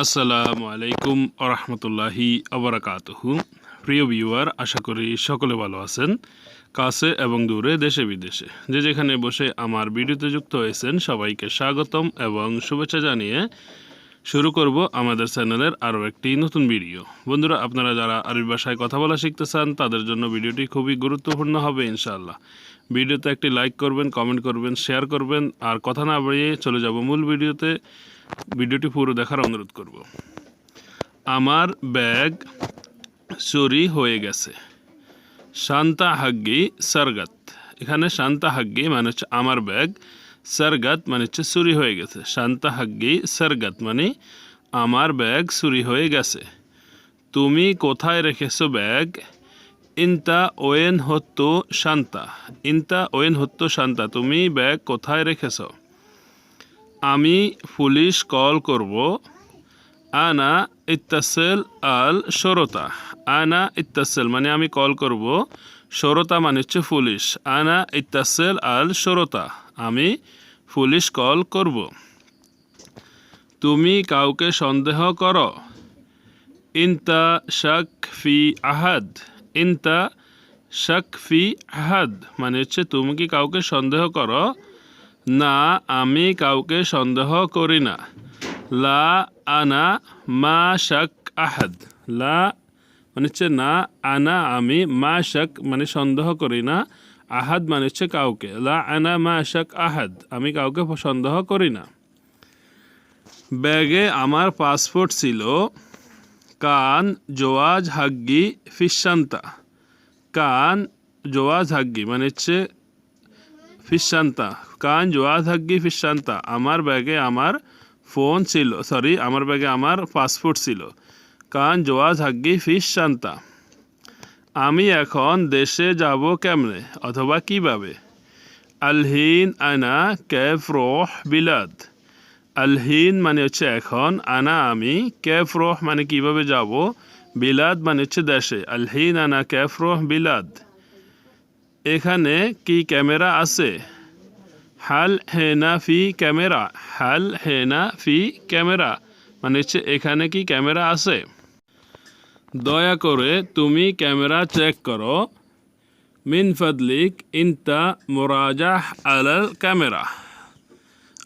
আসসালামু আলাইকুম আরহামতুল্লাহি আবরাকাতহু। প্রিয় ভিউয়ার, আশা করি সকলে ভালো আছেন, কাছে এবং দূরে, দেশে বিদেশে। যে যেখানে বসে আমার ভিডিওতে যুক্ত হয়েছেন, সবাইকে স্বাগতম এবং শুভেচ্ছা জানিয়ে শুরু করব আমাদের চ্যানেলের আরও একটি নতুন ভিডিও। বন্ধুরা, আপনারা যারা আরবি ভাষায় কথা বলা শিখতে চান, তাদের জন্য ভিডিওটি খুবই গুরুত্বপূর্ণ হবে, ইনশাআল্লাহ। ভিডিওতে একটি লাইক করবেন, কমেন্ট করবেন, শেয়ার করবেন, আর কথা না বাড়িয়ে চলে যাব মূল ভিডিওতে। ভিডিওটি পুরো দেখার অনুরোধ করব। আমার ব্যাগ চুরি হয়ে গেছে। শান্তা হাগ্গি সারগাত। এখানে শান্তা হাগ্গি মানে হচ্ছে আমার ব্যাগ, সারগাত মানে হচ্ছে চুরি হয়ে গেছে। শান্তা হাগ্গি সারগাত মানে আমার ব্যাগ চুরি হয়ে গেছে। তুমি কোথায় রেখেছো ব্যাগ? ইনতা ওয়েন হত্তো শান্তা। ইনতা ওয়েন হত্তো শান্তা, তুমি ব্যাগ কোথায় রেখেছো? আমি পুলিশ কল করব। আনা ইত্তাসেল আল সরতা আনা ইত্তাসেল মানে আমি কল করব। সরতা মানে হচ্ছে পুলিশ। আনা ইত্তাসেল আল সরতা আমি পুলিশ কল করব। তুমি কাউকে সন্দেহ করো। ইনতা শাক ফি আহাদ। ইনতা শাক ফি আহাদ। মানে হচ্ছে তুমি কি কাউকে সন্দেহ করো? না, আমি কাউকে সন্দেহ করি না। লা আনা মা শাক আহাদ। লা মানে হচ্ছে না, আনা, আমি, মা শাক মানে সন্দেহ করি না। আহাদ মানে হচ্ছে কাউকে। লা আনা মা শাক আহাদ, আমি কাউকে সন্দেহ করি না। ব্যাগে আমার পাসপোর্ট ছিল। কান, জোয়াজ, হাগ্গি ফিসান্তা কান, জোয়াজ, হাগ্গি মানে হচ্ছে ফিসান্তা কান জোয়াজ হাগ্গি ফিসান্তা আমার ব্যাগে আমার ফোন ছিল সরি আমার ব্যাগে আমার পাসপোর্ট ছিল। কান জোয়া হাগ্গি ফিসান্তা আমি এখন দেশে যাব কেমনে, অথবা কীভাবে? আলহিন আনা ক্যাফ রোহ বিলাদ। আলহিন মানে হচ্ছে এখন আনা আমি ক্যাফ রোহ মানে কীভাবে যাব? বিলাদ মানে হচ্ছে দেশে। আলহিন আনা ক্যাফ রোহ বিলাদ। এখানে কি ক্যামেরা আছে? হাল হেনা ফি ক্যামেরা। হাল হেনা ফি ক্যামেরা। মানে হচ্ছে এখানে কি ক্যামেরা আছে? দয়া করে তুমি ক্যামেরা চেক করো। মিন ফদলিক ইনতা মোরাজাহ আলাল ক্যামেরা।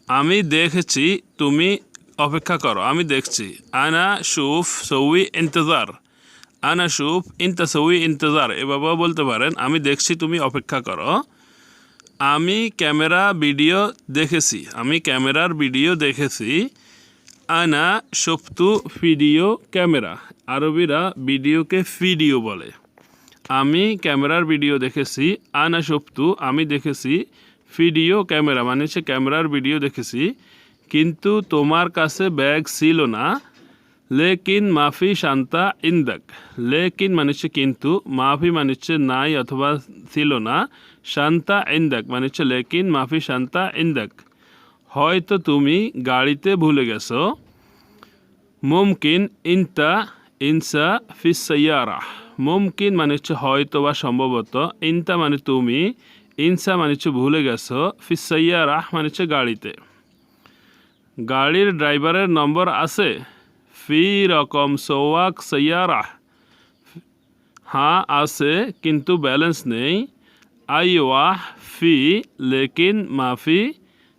আমি দেখেছি, তুমি অপেক্ষা করো। আমি দেখছি। আনা শুফ সৌই ইন্তজার। আনা শুফ ইনতা সৌই ইন্তজার এভাবেও বলতে পারেন, আমি দেখছি, তুমি অপেক্ষা করো। আমি ক্যামেরা ভিডিও দেখেছি, আমি ক্যামেরার ভিডিও দেখেছি। আনা সপ্তু ভিডিও ক্যামেরা, আরবিরা ভিডিওকে ভিডিও বলে। আমি ক্যামেরার ভিডিও দেখেছি, আনা সপ্তু আমি দেখেছি, ভিডিও ক্যামেরা মানে হচ্ছে ক্যামেরার ভিডিও দেখেছি। কিন্তু তোমার কাছে ব্যাগ ছিল না লেকিন মাফি শান্তা ইন্দাক লেকিন মানে হচ্ছে কিন্তু মাফি মানে হচ্ছে নাই অথবা ছিল না শান্তা ইন্দাক মানে হচ্ছে লেকিন মাফি শান্তা ইন্দাক হয়তো তুমি গাড়িতে ভুলে গেছো মুমকিন ইনতা ইনসা ফিস সাইয়ারা মুমকিন মানে হচ্ছে হয়তো বা সম্ভবত ইনতা মানে তুমি ইনসা মানে হচ্ছে ভুলে গেছো ফিস সাইয়ারা মানে হচ্ছে গাড়িতে গাড়ির ড্রাইভারের নম্বর আছে রকম সোয়াক সৈয়ারা। হ্যাঁ আছে, কিন্তু ব্যালেন্স নেই। আই আইওয়াহ ফি লেকিন মাফি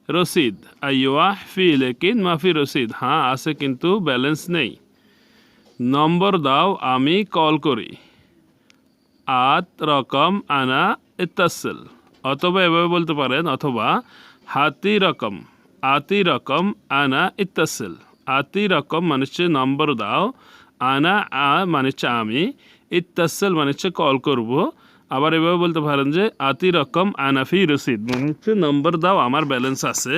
রসিদ। আই আইওয়াহ ফি লেকিন মাফি রসিদ। হ্যাঁ আছে, কিন্তু ব্যালেন্স নেই। নম্বর দাও, আমি কল করি। আত রকম আনা ইত্তাসেল। অথবা এভাবে বলতে পারেন, অথবা হাতি রকম, আতি রকম আনা ইত্তাসেল। আতি রকম মানে হচ্ছে নম্বর দাও। আনা আ মানে হচ্ছে আমি। ইত্তাসেল মানে হচ্ছে কল করব। আবার এভাবে বলতে পারেন যে, আতি রকম আনাফি রসিদ। মানে হচ্ছে নম্বর দাও, আমার ব্যালেন্স আছে।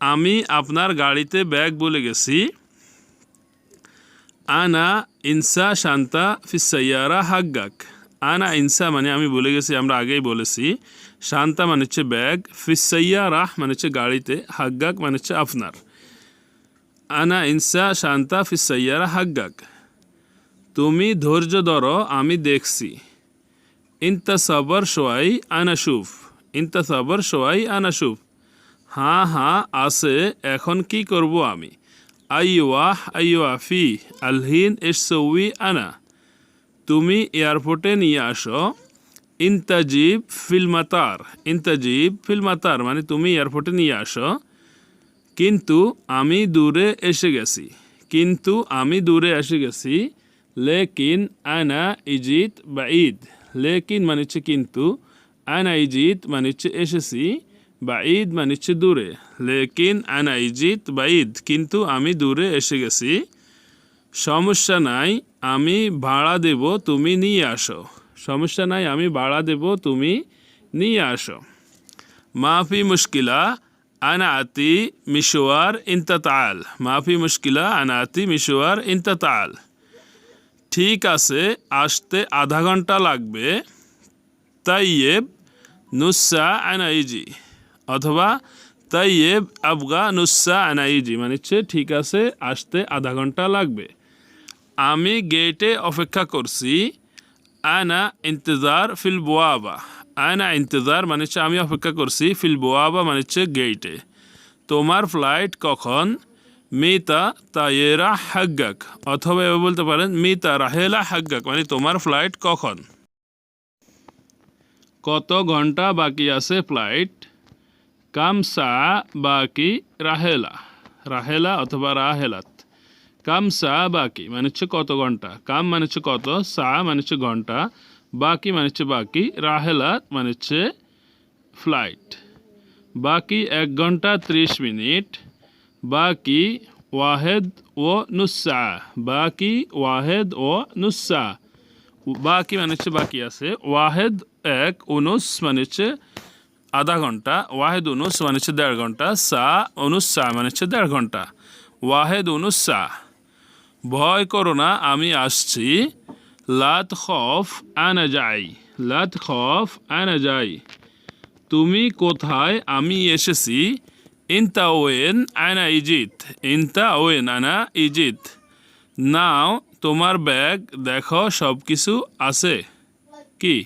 আমি আপনার গাড়িতে ব্যাগ বলে গেছি। আনা ইনসা শান্তা ফিসাইয়ারা হাগ্গাক। আনা ইনসা মানে আমি বলে গেছি, আমরা আগেই বলেছি। শান্তা মানে হচ্ছে ব্যাগ ফিসাইয়ারা মানে হচ্ছে গাড়িতে, হাগ্গাক মানে হচ্ছে আপনার। আনা ইনসা শান্তা ফিসাইয়ারা হাগ্গাক। তুমি ধৈর্য ধরো, আমি দেখছি। ইনতা সবর সোয়াই আনাসুফ ইনতা সবর সোয়াই আনাসুফ হাঁ হাঁ, আছে, এখন কি করব আমি? আইওয়াহ আইওয়াফি আলহিন ইসৌই আনা। তুমি এয়ারপোর্টে নিয়ে আসো। ইন্তাজিব ফিল্মাতার ইন্তাজিব ফিল্মাতার মানে তুমি এয়ারপোর্টে নিয়ে আসো। কিন্তু আমি দূরে এসে গেছি। কিন্তু আমি দূরে এসে গেছি। লেকিন আনা ইজিত বা ঈদ লেকিন মানে হচ্ছে কিন্তু। আনা ইজিত মানে হচ্ছে এসেছি। বা ঈদ মানে হচ্ছে দূরে। লেকিন আনা ইজিত বা ঈদ কিন্তু আমি দূরে এসে গেছি। সমস্যা নাই, আমি ভাড়া দেব, তুমি নিয়ে আসো। সমস্যা নাই, আমি ভাড়া দেব, তুমি নিয়ে আসো। মাফি মুশকিলা আনা আতি মিশোয়ার ইন্তাতাল মাফি মুশকিলা আনা আতি মিশোয়ার ইন্তাতাল ঠিক আছে, আসতে আধা ঘণ্টা লাগবে। তাইয়েব নুসা আনাইজি। অথবা তাইয়েব আবগা নুসা আনাইজি। মানে হচ্ছে ঠিক আছে, আসতে আধা ঘণ্টা লাগবে। আমি গেটে অপেক্ষা করছি। আনা ইন্তজার ফিল বোয়াবা। আনা ইন্তজার মানে হচ্ছে আমি অপেক্ষা করছি ফিল বোয়াবা মানে হচ্ছে গেটে তোমার ফ্লাইট কখন মিতা তায়েরা হাগ্গাক অথবা এভাবে বলতে পারেন মিতা রাহেলা হাগ্গাক মানে তোমার ফ্লাইট কখন কত ঘন্টা বাকি আছে ফ্লাইট কাম সা বাকি রাহেলা রাহেলা অথবা রাহেলাত কাম সা বাকি মানে হচ্ছে কত ঘন্টা কাম মানে হচ্ছে কত সা মানে হচ্ছে ঘন্টা বাকি মানে হচ্ছে বাকি রাহেলাত মানে হচ্ছে ফ্লাইট বাকি এক ঘণ্টা ত্রিশ মিনিট বাকি ওয়াহেদ ও নুসা বাকি ওয়াহেদ ও নুসা বাকি মানে হচ্ছে বাকি আছে ওয়াহেদ এক উনুস মানে হচ্ছে আধা ঘণ্টা ওয়াহেদ উনুস মানে হচ্ছে দেড় ঘণ্টা সা উনুস সা মানে হচ্ছে দেড় ঘণ্টা ওয়াহেদ উনুস সা ভয় করো না আমি আসছি লাত খফ আনা যাই লাত খফ আনা যাই। তুমি কোথায়? আমি এসেছি। ইনতা ওয়েন আনা ইজিত, ইনতা ওয়েন আনা ইজিত। নাও, তোমার ব্যাগ, দেখো সব কিছু আছে। কি?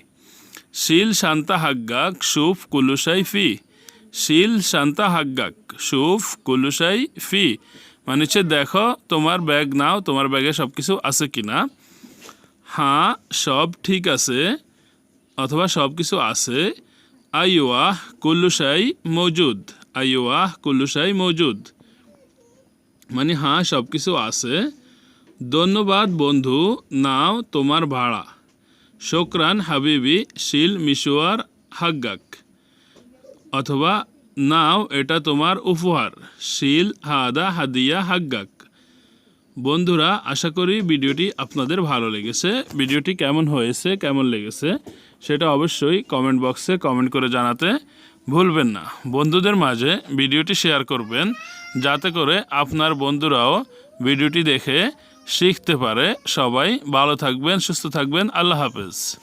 শিল শান্তা হাগ্গাক, সুফ কুলুসাই ফি। শিল শান্তা হাগ্গাক, সুফ কুলুসাই ফি। মানে দেখো তোমার ব্যাগ নাও, তোমার ব্যাগে সব কিছু আছে কি না হ্যাঁ সব ঠিক আছে, অথবা সব কিছু আছে। আইওয়াহ কুল্লুসাই মজুদ আইওয়াহ কুল্লুসাই মজুদ। মানে হ্যাঁ সব কিছু আছে। ধন্যবাদ বন্ধু, নাও তোমার ভাড়া। শোকরান হাবিবি, শিল মিশুয়ার হাগ্গাক। অথবা নাও এটা তোমার উপহার, শিল হাদা হাদিয়া হাগ্গাক। বন্ধুরা, আশা করি ভিডিওটি আপনাদের ভালো লেগেছে। ভিডিওটি কেমন হয়েছে, কেমন লেগেছে, সেটা অবশ্যই কমেন্ট বক্সে কমেন্ট করে জানাতে ভুলবেন না। বন্ধুদের মাঝে ভিডিওটি শেয়ার করবেন, যাতে করে আপনার বন্ধুরাও ভিডিওটি দেখে শিখতে পারে। সবাই ভালো থাকবেন, সুস্থ থাকবেন। আল্লাহ হাফেজ।